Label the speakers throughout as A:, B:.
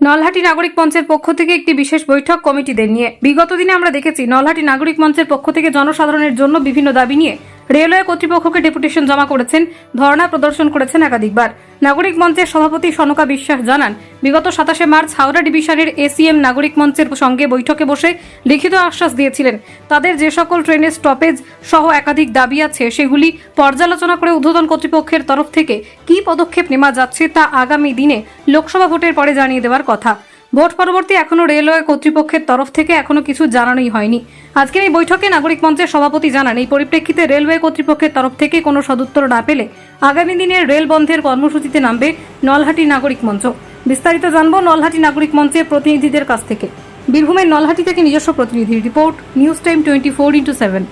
A: নলহাটি নাগরিক মঞ্চের পক্ষ থেকে একটি বিশেষ বৈঠক কমিটিদের নিয়ে। বিগত দিনে আমরা দেখেছি, নলহাটি নাগরিক মঞ্চের পক্ষ থেকে জনসাধারণের জন্য বিভিন্ন দাবি নিয়ে রেলওয়ে কর্তৃপক্ষকে ডেপুটেশন জমা করেছেন, ধর্ণা প্রদর্শন করেছেন একাধিকবার। নাগরিক মঞ্চের সভাপতি সনকা বিশ্বাস জানান, বিগত সাতাশে মার্চ হাওড়া ডিভিশনের এসিএম নাগরিক মঞ্চের সঙ্গে বৈঠকে বসে লিখিত আশ্বাস দিয়েছিলেন। তাদের যে সকল ট্রেনের স্টপেজ সহ একাধিক দাবি আছে, সেগুলি পর্যালোচনা করে উদ্বোধন কর্তৃপক্ষের তরফ থেকে কী পদক্ষেপ নেওয়া যাচ্ছে তা আগামী দিনে লোকসভা ভোটের পরে জানিয়ে দেওয়ার কথা। ভোট পরবর্তী এখনও রেলওয়ে কর্তৃপক্ষের তরফ থেকে এখনও কিছু জানানোই হয়নি। আজকের এই বৈঠকে নাগরিক মঞ্চের সভাপতি জানান এই পরিপ্রেক্ষিতে রেলওয়ে কর্তৃপক্ষের তরফ থেকে কোনো সদুত্তর না পেলে আগামী দিনের রেল বন্ধের কর্মসূচিতে নামবে নলহাটি নাগরিক মঞ্চ। বিস্তারিত জানব নলহাটি নাগরিক মঞ্চের প্রতিনিধিদের কাছ থেকে। বীরভূমের নলহাটি থেকে নিজস্ব প্রতিনিধি report news time twenty four into seven.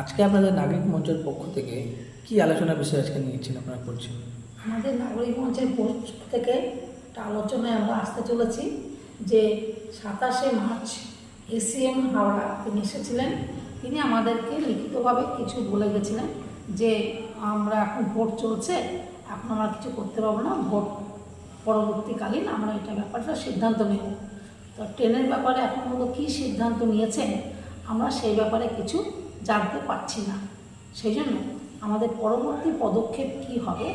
B: আজকে আপনাদের নাগরিক মঞ্চের পক্ষ থেকে কি আলোচনার বিষয় আজকে নিয়েছেন আপনারা করছেন?
C: আমাদের নাগরিক মঞ্চের পক্ষ থেকে একটা আলোচনায় আমরা আসতে চলেছি যে সাতাশে মার্চ এসিএম হাওড়া তিনি এসেছিলেন। তিনি আমাদেরকে লিখিতভাবে কিছু বলে গেছিলেন যে আমরা এখন ভোট চলছে, এখন আমরা কিছু করতে পারব না, ভোট পরবর্তীকালীন আমরা এটা ব্যাপারটা সিদ্ধান্ত নেব। তো ট্রেনের ব্যাপারে এখন পর্যন্ত কী সিদ্ধান্ত নিয়েছেন আমরা সেই ব্যাপারে কিছু জানতে পারছি না। সেই জন্য আমাদের পরবর্তী পদক্ষেপ কি হবে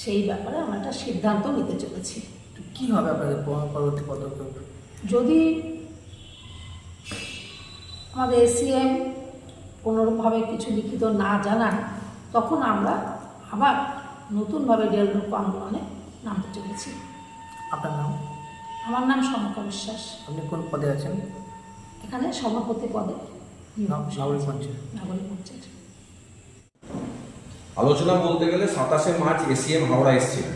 C: সেই ব্যাপারে আমরা একটা সিদ্ধান্ত নিতে চলেছি।
B: হবে আপনাদের পরবর্তী পদক্ষেপ?
C: যদি আমাদের এসিএম কোনোরকমভাবে কিছু লিখিত না জানান তখন আমরা আবার নতুনভাবে রোকো আন্দোলনে নামতে চলেছি।
B: আপনার নাম?
C: আমার নাম সমকা বিশ্বাস।
B: আপনি কোন পদে আছেন?
C: এখানে সভাপতি পদে
B: নাগরিক
C: নাগরিক মঞ্চের
D: আলোচনা বলতে গেলে সাতাশে মার্চ এসিএম হাওড়া এসেছিলেন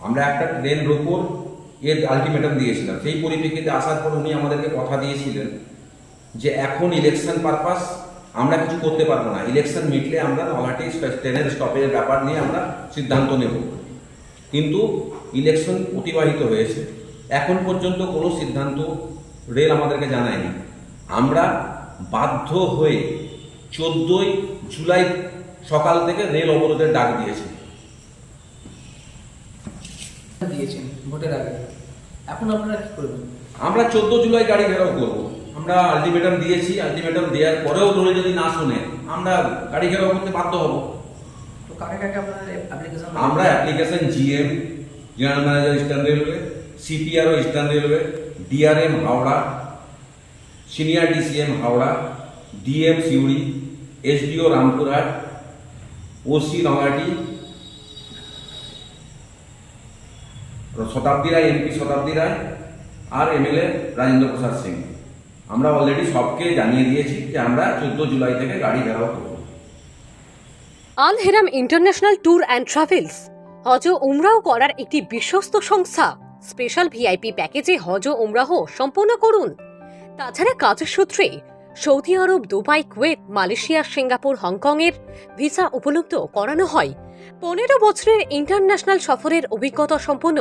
D: আমরা একটা ট্রেন রোপোর এর আলটিমেটাম দিয়েছিলাম। সেই পরিপ্রেক্ষিতে আসার পর উনি আমাদেরকে কথা দিয়েছিলেন যে, এখন ইলেকশন পারপাস আমরা কিছু করতে পারব না। ইলেকশন মিটলে আমরা নলাটি ট্রেনের স্টপের ব্যাপার নিয়ে আমরা সিদ্ধান্ত নেব। কিন্তু ইলেকশন অতিবাহিত হয়েছে। এখন পর্যন্ত কোনো সিদ্ধান্ত রেল আমাদেরকে জানায়নি। আমরা বাধ্য হয়ে চোদ্দোই জুলাই সকাল থেকে রেল অবরোধের ডাক দিয়েছি।
B: দিয়েছেন, ভোটের আগে। এখন আপনারা কি করবেন?
D: আমরা চোদ্দ জুলাই গাড়ি ঘেরাও করব। আমরা আলটিমেটাম দিয়েছি আলটিমেটাম দেওয়ার পরেও ধরে যদি না শুনে আমরা গাড়ি ঘেরাও করতে বাধ্য হব।
B: তো কাকে কাকে আপনাদের অ্যাপ্লিকেশন
D: আমরা application GM general manager eastern railway CPRO eastern railway DRM Howrah senior DCM Howrah DM Suri SDO Rampurhat OC নগাটি শতাব্দী রায় এমপি শতাব্দী রায় আর এমএলএ রাজেন্দ্র প্রসাদ সিং। আমরা অলরেডি সবকে জানিয়ে দিয়েছি যে আমরা চোদ্দ জুলাই থেকে গাড়ি ঘেরাও করব।
E: Al Haram international tour and travels হজ উমরাও করার একটি বিশ্বস্ত সংস্থা। স্পেশাল ভিআইপি প্যাকেজে হজ উমরাহ সম্পন্ন করুন। তাছাড়া কাজের সূত্রে Saudi Arab, Dubai, Kuwait, Malaysia, Singapore Hong Kong এর ভিসা উপলব্ধ করানো হয়। পনেরো বছরের ইন্টারন্যাশনাল সফরের অভিজ্ঞতা সম্পন্ন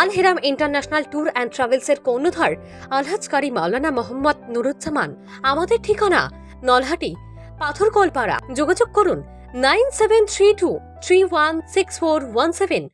E: Al Haram international tour and ট্রাভেলসের কর্ণধার আলহাজকারী মাওলানা মোহাম্মদ নুরুজ্জামান। আমাদের ঠিকানা নলহাটি, পাথরকলপাড়া। যোগাযোগ করুন nine seven three two three one six four one seven.